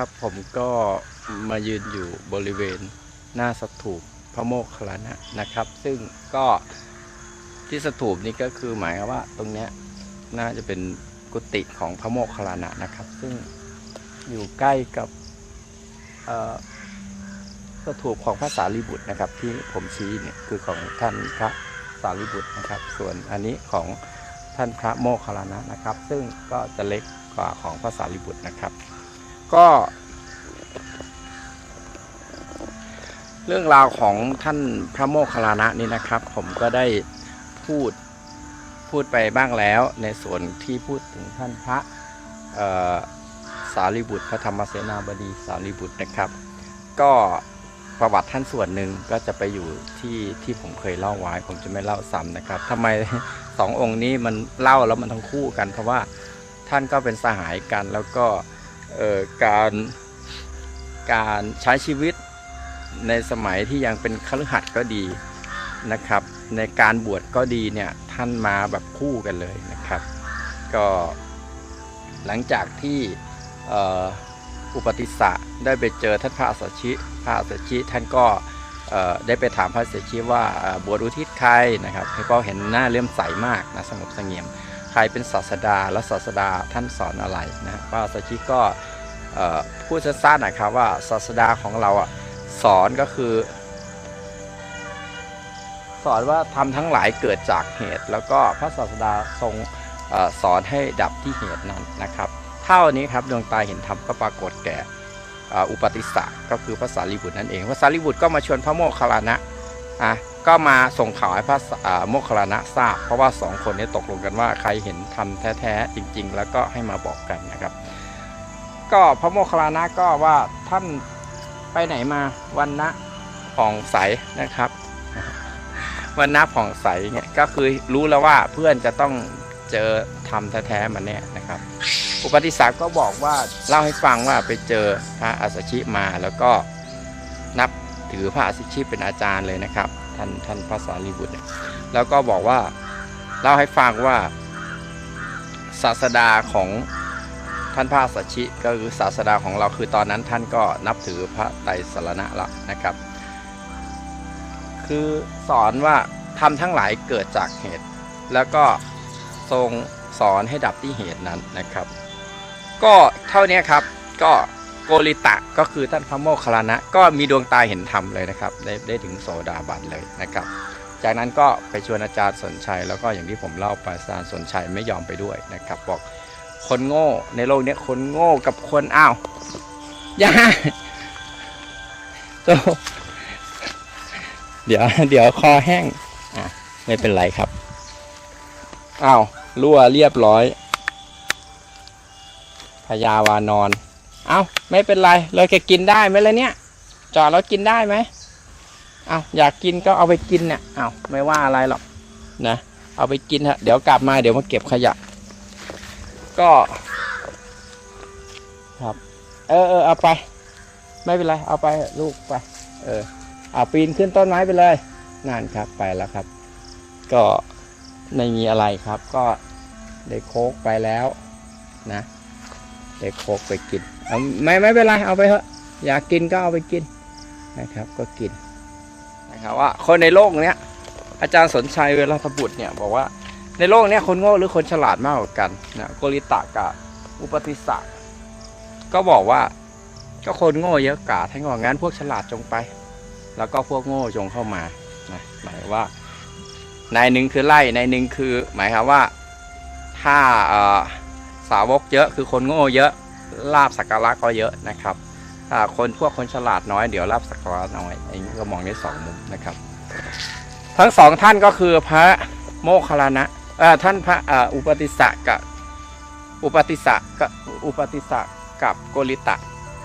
ครับ ผมก็มายืนอยู่บริเวณหน้าสถูปพระโมคคัลลานะนะครับ ซึ่งก็ที่สถูปนี้ก็คือหมายว่าตรงเนี้ยน่าจะเป็นกุฏิของพระโมคคัลลานะนะครับ ซึ่งอยู่ใกล้กับสถูปของพระสารีบุตรนะครับ ที่ผมชี้เนี่ยคือของท่านพระสารีบุตรนะครับ ส่วนอันนี้ของท่านพระโมคคัลลานะนะครับ ซึ่งก็จะเล็กกว่าของพระสารีบุตรนะครับ ก็ เรื่องราวของท่านพระโมคคัลลานะนี่นะครับ ผมก็ได้พูดพูดไปบ้างแล้ว ในส่วนที่พูดถึงท่านพระสารีบุตรพระธรรมเสนาบดีสารีบุตรนะครับ ก็ประวัติท่านส่วนหนึ่งก็จะไปอยู่ที่ที่ผมเคยเล่าไว้ ผมจะไม่เล่าซ้ำนะครับทำไมสององค์นี้มันเล่าแล้วมันทั้งคู่กัน เพราะว่าท่านก็เป็นสหายกันแล้วก็การการใช้ชีวิต ในสมัยที่ยังเป็นคฤหัสถ์ก็ดีนะครับ ในการบวชก็ดีเนี่ยท่านมาแบบคู่กันเลยนะครับ ก็หลังจากที่อ,อุปติสสะได้ไปเจอท่านพระอัสชิพระอัสชิท่านก็ได้ไปถามพระอัสชิว่าบวชอุทิศใครนะครับเพราะเห็นหน้าเลื่อมใสมากนะสงบสงี่ยม ใครเป็นศาสดาและศาสดาท่านสอนอะไรนะพระอัสชิก็พูดสั้นๆนะครับว่าศาสดาของเราอะ สอนก็คือ สอนว่าทำทั้งหลายเกิดจากเหตุ แล้วก็พระศาสดาทรงอสอนให้ดับที่เหตุนั้นนะครับ เท่านี้ครับดวงตาเห็นธรรมก็ปรากฏแก่อุปติสสะก็คือพระสารีบุตรนั่นเองพระสารีบุตรก็มาชวนพระโมคคัลลานะอะก็มาส่งข่าวให้พระโมคคัลลานะทราบ เพราะว่าสองคนนี้ตกลงกันว่าใครเห็นธรรมแท้ๆจริง ๆ แล้วก็ให้มาบอกกันนะครับ ก็พระโมคคัลลานะก็ว่าท่าน ไปไหนมาวันนะผ่องใสนะครับวันน้าผ่องใสเนี่ยก็คือรู้แล้วว่าเพื่อนจะต้องเจอทำแท้ๆมันเนี่ยนะครับ อุปติสสะก็บอกว่าเล่าให้ฟังว่าไปเจอพระอัสสชิมาแล้วก็นับถือพระอัสสชิเป็นอาจารย์เลยนะครับ ท่านท่านพระสารีบุตรเนี่ยแล้วก็บอกว่าเล่าให้ฟังว่าศาสดาของ ท่านพระอัสสชิก็คือศาสดาของเราคือตอนนั้นท่านก็นับถือพระไตรสรณะแล้วนะครับ คือสอนว่าทำทั้งหลายเกิดจากเหตุ แล้วก็ทรงสอนให้ดับที่เหตุนั้นนะครับ ก็เท่านี้ครับก็โกริตะก็คือท่านพระโมคคัลลานะก็มีดวงตาเห็นธรรมเลยนะครับได้ได้ถึงโสดาบันเลยนะครับ จากนั้นก็ไปชวนอาจารย์สนชัย แล้วก็อย่างที่ผมเล่าไปอาจารย์สนชัยไม่ยอมไปด้วยนะครับบอก คนโง่ ในโลกเนี้ยคนโง่กับคนอ้าวอย่าโตเดี๋ยว เดี๋ยวคอแห้ง อะ ไม่เป็นไรครับอ้าวรั่วเรียบร้อยพญาวานอน เอ้า ไม่เป็นไรเลยแกกินได้ไหมล่ะเนี่ย จอดแล้วกินได้ไหมเอ้าอยากกินก็เอาไปกินเนี่ยเอ้าไม่ว่าอะไรหรอกนะ เอาไปกินเถอะเดี๋ยวกลับมาเดี๋ยวมาเก็บขยะ ก็ ครับ เออเออเอาไป ไม่เป็นไร เอาไปลูกไป เอออ่าปีนขึ้นต้นไม้ไปเลยนั่นครับไปแล้วครับ ก็ไม่มีอะไรครับ ก็ได้โคกไปแล้วนะได้โคกไปกินเอาไม่ไม่เป็นไรเอาไปเถอะอยากกินก็เอาไปกินนะครับ ก็กินนะครับว่าคนในโลกเนี้ยอาจารย์สนชัยเวลาบุตรเนี่ยบอกว่า ในโลกนี้คนโง่หรือคนฉลาดมากกว่ากันนะโกริตะกับอุปติสะก็บอกว่าก็คนโง่เยอะกาท่านก็บองั้นพวกฉลาดจงไป แล้วก็พวกโง่จงเข้ามานะหมายว่านายหนึ่งคือไล่นายหนึ่งคือหมายความว่าถ้าสาวกเยอะคือคนโง่เยอะลาบสักการะก็เยอะนะครับถ้าคนพวกคนฉลาดน้อยเดี๋ยวลาบสักการะน้อยอันนี้ก็มองได้สองมุมนะครับ ทั้งสองท่านก็คือพระโมคคัลลานะ ท่านพระอุปติสะกับอุปติสะกับอุปติสะกับโกริตะ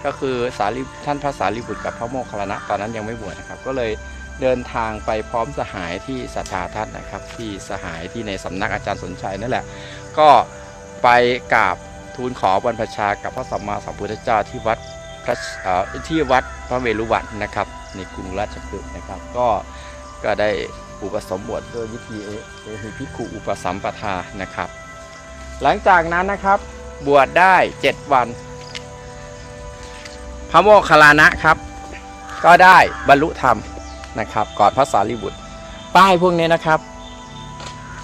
ก็คือสารีท่านพระสารีบุตรกับพระโมคคัลลานะตอนนั้นยังไม่บวชนะครับ ก็เลยเดินทางไปพร้อมสหายที่ศรัทธาท่านนะครับ ที่สหายที่ในสำนักอาจารย์สนชัยนั่นแหละ ก็ไปกราบทูลขอบรรพชากับพระสัมมาสัมพุทธเจ้าที่วัดพระที่วัดพระเวรุวันนะครับ ในกรุงราชคฤห์นะครับ ก็ก็ได้ อุปสมบทโดยวิธีเอหิพิคุอุปสัมปทานะครับ หลังจากนั้นนะครับบวชได้ 7 วัน พระโมคคัลลานะครับ ก็ได้บรรลุธรรมนะครับก่อนพระสารีบุตร ป้ายพวกนี้นะครับ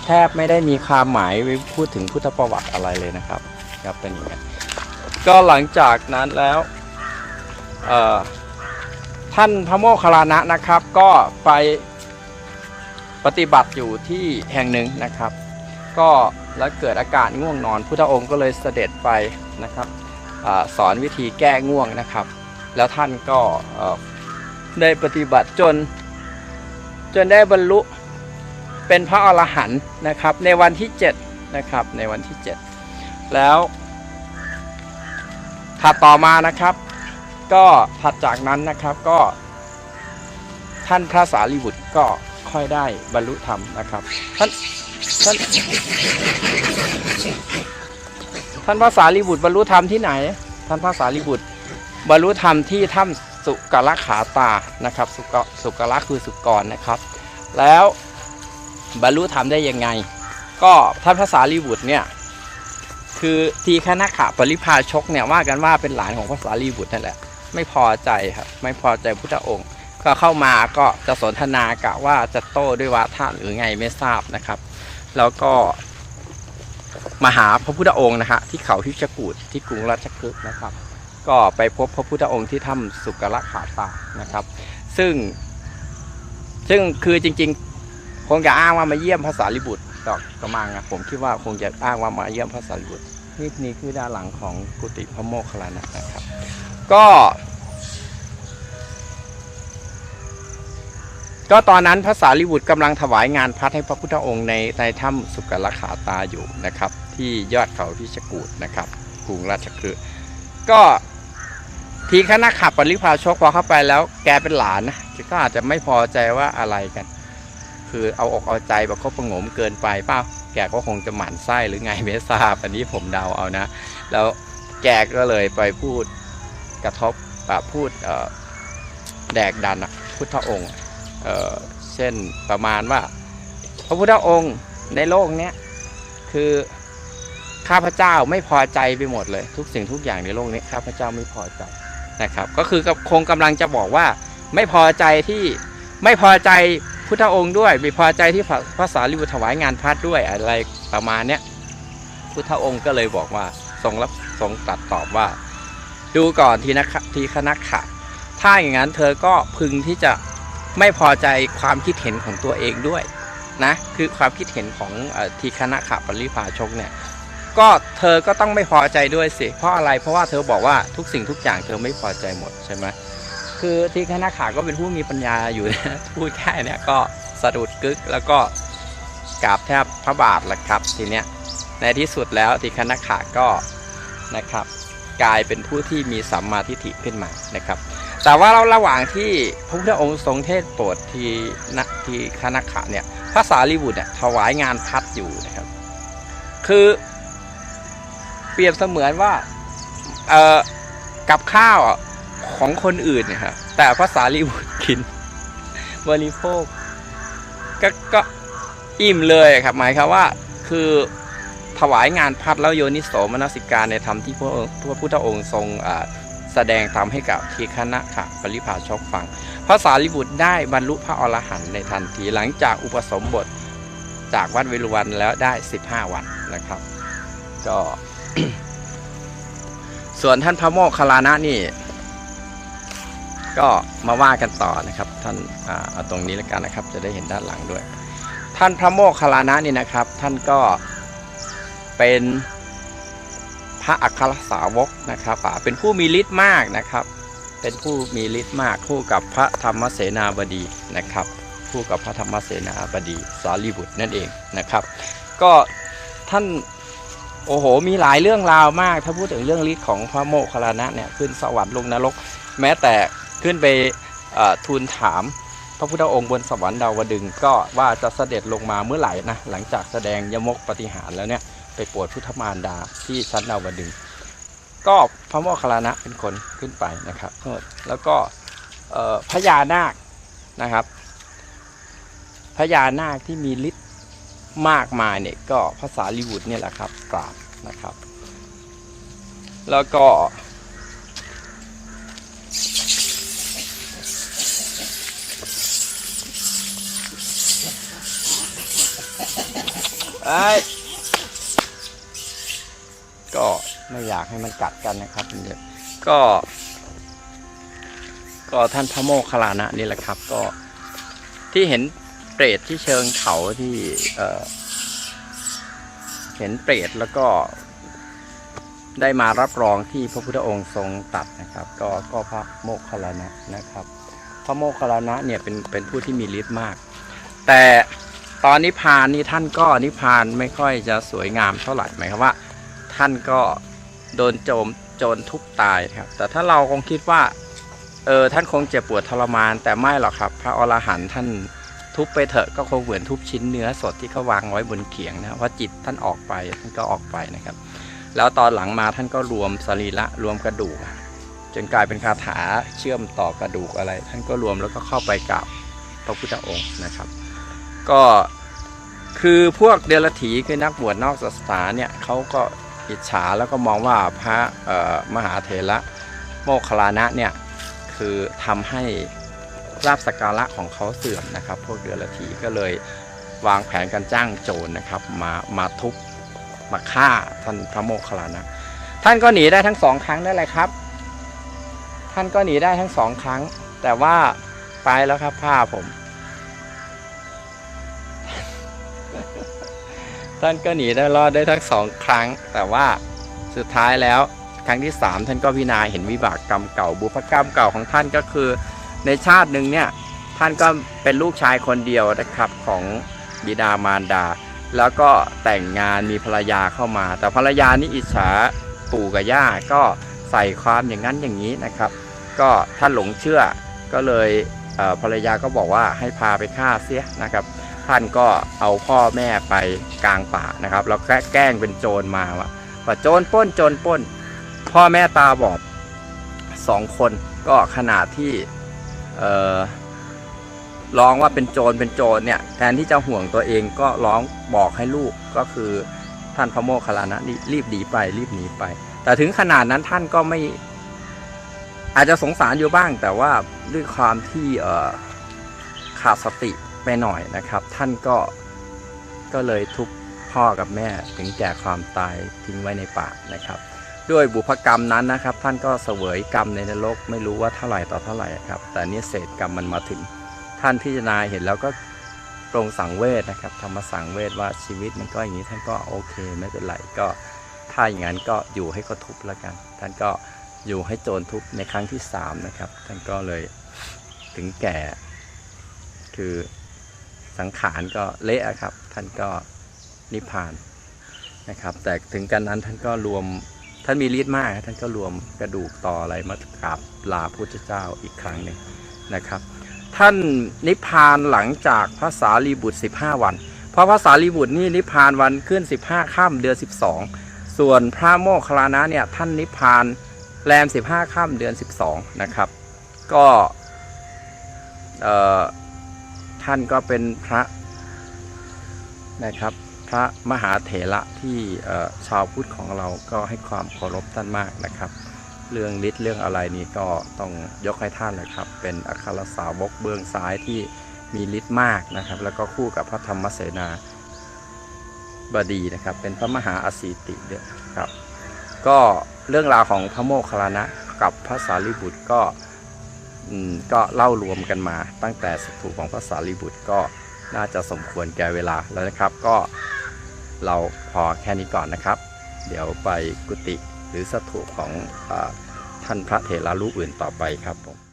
แทบไม่ได้มีความหมายไว้พูดถึงพุทธประวัติอะไรเลยนะครับครับเป็นอย่างนี้ก็หลังจากนั้นแล้วท่านพระโมคคัลลานะนะครับ ก็ไป ปฏิบัติอยู่ที่แห่งหนึ่งนะครับ ก็แล้วเกิดอาการง่วงนอน พุทธองค์ก็เลยเสด็จไปนะครับอสอนวิธีแก้ง่วงนะครับ แล้วท่านก็ได้ปฏิบัติจน จนได้บรรลุเป็นพระอรหันต์นะครับ ในวันที่7นะครับในวันที่ 7 แล้วถัดต่อมานะครับ ก็ถัดจากนั้นนะครับก็ท่านพระสารีบุตรก็ ค่อยได้บรรลุธรรมนะครับท่านท่านท่านพระสารีบุตรบรรลุธรรมที่ไหน ท่านพระสารีบุตรบรรลุธรรมที่ถ้ำสุกรขาตานะครับ สุกสุกรคือสุกรนะครับ แล้วบรรลุธรรมได้ยังไง ก็ท่านพระสารีบุตรเนี่ยคือทีคณะขะปริพาชกเนี่ยว่ากันว่าเป็นหลานของพระสารีบุตรนั่นแหละไม่พอใจครับไม่พอใจพุทธองค์ ก็เข้ามาก็จะสนทนากะว่าจะโต้ด้วยวาทะหรือไงไม่ทราบนะครับ แล้วก็มาหาพระพุทธองค์นะฮะที่เขาพิชกูดที่กรุงราชคฤห์นะครับ ก็ไปพบพระพุทธองค์ที่ถ้ำสุกรขาตานะครับ ซึ่ง ซึ่งคือจริงๆ คงจะอ้างว่ามาเยี่ยมพระสารีบุตรดอกกระมังอะผมคิดว่าคงจะอ้างว่ามาเยี่ยมพระสารีบุตรนี่นี่คือด้านหลังของกุฏิพระโมคคัลลานะนะครับ ก็ ก็ตอนนั้นพระสารีบุตรกำลังถวายงานพัดให้พระพุทธองค์ในในถ้ำสุกรขาตาอยู่นะครับ ที่ยอดเขาพิชกูดนะครับกรุงราชคฤห์ก็ทีคณะขับปริพาชกพอเข้าไปแล้วแกเป็นหลานนะก็อาจจะไม่พอใจว่าอะไรกัน คือเอาอกเอาใจแบบเขาประงมเกินไปเปล่าแกก็คงจะหมั่นไส้หรือไงไม่ทราบอันนี้ผมเดาเอานะ แล้วแกก็เลยไปพูดกระทบอะพูดเอ่อแดกดันอะพุทธองค์ เช่นประมาณว่า พระพุทธองค์ในโลกเนี้ยคือข้าพเจ้าไม่พอใจไปหมดเลย ทุกสิ่งทุกอย่างในโลกนี้ข้าพเจ้าไม่พอใจนะครับ ก็คือกับคงกำลังจะบอกว่าไม่พอใจที่ไม่พอใจพุทธองค์ด้วยไม่พอใจที่พระสารีบุตรถวายงานพัดด้วยอะไรประมาณเนี้ยพุทธองค์ก็เลยบอกว่าทรงรับทรงตรัดตอบว่า ดูก่อนทีนะทีคณะขะถ้าอย่างนั้นเธอก็พึงที่จะ ไม่พอใจความคิดเห็นของตัวเองด้วยนะคือความคิดเห็นของอทีคณะขะปริพาชกเนี่ยก็เธอก็ต้องไม่พอใจด้วยสิเพราะอะไรเพราะว่าเธอบอกว่าทุกสิ่งทุกอย่างเธอไม่พอใจหมดใช่ไหมคือทีคณะขาก็เป็นผู้มีปัญญาอยู่นะพูดแค่เนี้ยก็สะดุดกึกแล้วก็กราบแทบพระบาทแหละครับทีเนี้ยในที่สุดแล้วทีคณะขาก็นะครับ กลายเป็นผู้ที่มีสัมมาทิฏฐิขึ้นมานะครับ แต่ว่าเราระหว่างที่พระพุทธองค์ทรงเทศโปรดทีนะทีคณะขะเนี่ยพระสารีบุตรเนี่ยถวายงานพัดอยู่นะครับ คือเปรียบเสมือนว่าเอ่อกับข้าวของคนอื่นเนะครับแต่พระสารีบุตรกินบริโภคก็ก็อิ่มเลยครับ หมายความว่าคือถวายงานพัดแล้วโยนิโสมนสิการในธรรมที่พระพระพุทธองค์ทรงอ่า แสดงทำให้กับทีคณะขะปริพาชกฟัง พระสารีบุตรได้บรรลุพระอรหันต์ในทันทีหลังจากอุปสมบทจากวัดเวรุวันแล้วได้ 15 วันนะครับ ก็ ส่วนท่านพระโมคคัลลานะนี่ ก็มาว่ากันต่อนะครับ ท่านเอาตรงนี้แล้วกันนะครับ จะได้เห็นด้านหลังด้วย ท่านพระโมคคัลลานะนี่นะครับ ท่านก็เป็น พระอัครสาวกนะครับเป็นผู้มีฤทธิ์มากนะครับ เป็นผู้มีฤทธิ์มากคู่กับพระธรรมเสนาบดีนะครับคู่กับพระธรรมเสนาบดีสารีบุตรนั่นเองนะครับ ก็ท่านโอ้โหมีหลายเรื่องราวมาก ถ้าพูดถึงเรื่องฤทธิ์ของพระโมคคัลลานะเนี่ยขึ้นสวรรค์ลงนรก แม้แต่ขึ้นไปทูลถามพระพุทธองค์บนสวรรค์ดาวดึงก็ว่าจะเสด็จลงมาเมื่อไหร่นะหลังจากแสดงยมกปฏิหารแล้วเนี่ย ไปปวดพุทธมารดาที่ซันดาวดึงก็พระโมคคัลลานะเป็นคนขึ้นไปนะครับแล้วก็พญานาคนะครับพญานาคที่มีฤทธิ์มากมายเนี่ยก็ภาษาลิวุดเนี่ยแหละครับกราบนะครับ แล้วก็ ไอ้ ก็ไม่อยากให้มันกัดกันนะครับเก็ ก็ท่านพระโมคคัลลานะนี่แหละครับ ก็ที่เห็นเปรตที่เชิงเขาที่เเห็นเปรตแล้วก็ได้มารับรองที่พระพุทธองค์ทรงตัดนะครับ ก็ก็พระโมคคัลลานะนะครับ พระโมคคัลลานะเนี่ยเป็นเป็นผู้ที่มีฤทธิ์มาก แต่ตอนนิพพานนี่ท่านก็นิพพานไม่ค่อยจะสวยงามเท่าไหร่หมายความว่า ท่านก็โดนโจมโจรทุบตายครับ แต่ถ้าเราคงคิดว่าเออท่านคงเจ็บปวดทรมาน แต่ไม่หรอกครับ พระอรหันต์ท่านทุบไปเถอะก็คงเหมือนทุบชิ้นเนื้อสดที่เขาวางไว้บนเขียงนะครับว่าจิตท่านออกไปท่านก็ออกไปนะครับ แล้วตอนหลังมาท่านก็รวมสรีระรวมกระดูกจนกลายเป็นคาถาเชื่อมต่อกระดูกอะไร ท่านก็รวมแล้วก็เข้าไปกับพระพุทธองค์นะครับ ก็คือพวกเดรัจฉีคือนักบวชนอกศาสนาเนี่ยเขาก็ อิจฉาแล้วก็มองว่าพระมหาเถระโมคคลานะเนี่ยคือทำให้ลาบสกการะของเขาเสื่อมนะครับ พวกเดรัจฉีก็เลยวางแผนการจ้างโจรนะครับมามาทุบมาฆ่าท่านพระโมคคัลลานะ ท่านก็หนีได้ทั้งสองครั้งนั่นแหละครับ ท่านก็หนีได้ทั้งสองครั้ง แต่ว่าไปแล้วครับผ้าผม ท่านก็หนีได้รอดได้ทั้งสองครั้ง แต่ว่าสุดท้ายแล้วครั้งที่สามท่านก็พิจารณาเห็นวิบากกรรมเก่า บุพกรรมเก่าของท่านก็คือ ในชาติหนึ่งเนี่ยท่านก็เป็นลูกชายคนเดียวนะครับของบิดามารดา แล้วก็แต่งงานมีภรรยาเข้ามา แต่ภรรยานี่อิจฉาปู่กับย่าก็ใส่ความอย่างนั้นอย่างนี้นะครับ ก็ท่านหลงเชื่อก็เลยภรรยาก็บอกว่าให้พาไปฆ่าเสียนะครับ ท่านก็เอาพ่อแม่ไปกลางป่านะครับแล้วแกล้งเป็นโจรมาว่าว่าโจรป้นโจรป้น พ่อแม่ตาบอดสองคนก็ขนาดที่เออร้องว่าเป็นโจรเป็นโจรเนี่ยแทนที่จะห่วงตัวเองก็ร้องบอกให้ลูกก็คือท่านพระโมคคัลลานะรีบหนีไปรีบหนีไป แต่ถึงขนาดนั้นท่านก็ไม่ อาจจะสงสารอยู่บ้าง แต่ว่าด้วยความที่ขาดสติ ไปหน่อยนะครับ ท่านก็ก็เลยทุบพ่อกับแม่ถึงแก่ความตายทิ้งไว้ในป่านะครับ ด้วยบุพกรรมนั้นนะครับ ท่านก็เสวยกรรมในนรกไม่รู้ว่าเท่าไหร่ต่อเท่าไหร่ครับ แต่เนี่ยเศษกรรมมันมาถึง ท่านพิจารณาเห็นแล้วก็ปรงสังเวชนะครับธรรมสังเวชว่าชีวิตมันก็อย่างนี้ท่านก็โอเคไม่เป็นไรก็ถ้าอย่างนั้นก็อยู่ให้เขาทุบแล้วกัน ท่านก็อยู่ให้โจรทุบในครั้งที่สามนะครับ ท่านก็เลยถึงแก่คือ สังขารก็เละครับ ท่านก็นิพพานนะครับ แต่ถึงกันนั้นท่านก็รวมท่านมีฤทธิ์มาก ท่านก็รวมกระดูกต่ออะไรมากราบลาพุทธเจ้าอีกครั้งหนึ่งนะครับ ท่านนิพพานหลังจากพระสารีบุตร 15 วัน เพราะพระสารีบุตรนี่นิพพานวันขึ้น 15ค่ำเดือน 12 ส่วนพระโมคคัลลานะเนี่ยท่านนิพพานแรม 15ค่ำเดือน 12 นะครับ ก็เอ่อ ท่านก็เป็นพระนะครับ พระมหาเถระที่ชาวพุทธของเราก็ให้ความเคารพท่านมากนะครับ เรื่องฤทธิ์เรื่องอะไรนี่ก็ต้องยกให้ท่านเลยครับ เป็นอัครสาวกเบื้องซ้ายที่มีฤทธิ์มากนะครับ แล้วก็คู่กับพระธรรมเสนาบดีนะครับ เป็นพระมหาอสีติด้วยครับ ก็เรื่องราวของพระโมคคัลลานะกับพระสารีบุตรก็ ก็เล่ารวมกันมาตั้งแต่สถูปของพระสารีบุตรก็น่าจะสมควรแก่เวลาแล้วนะครับ ก็เราพอแค่นี้ก่อนนะครับ เดี๋ยวไปกุฏิหรือสถูปของอท่านพระเถระรูปอื่นต่อไปครับผม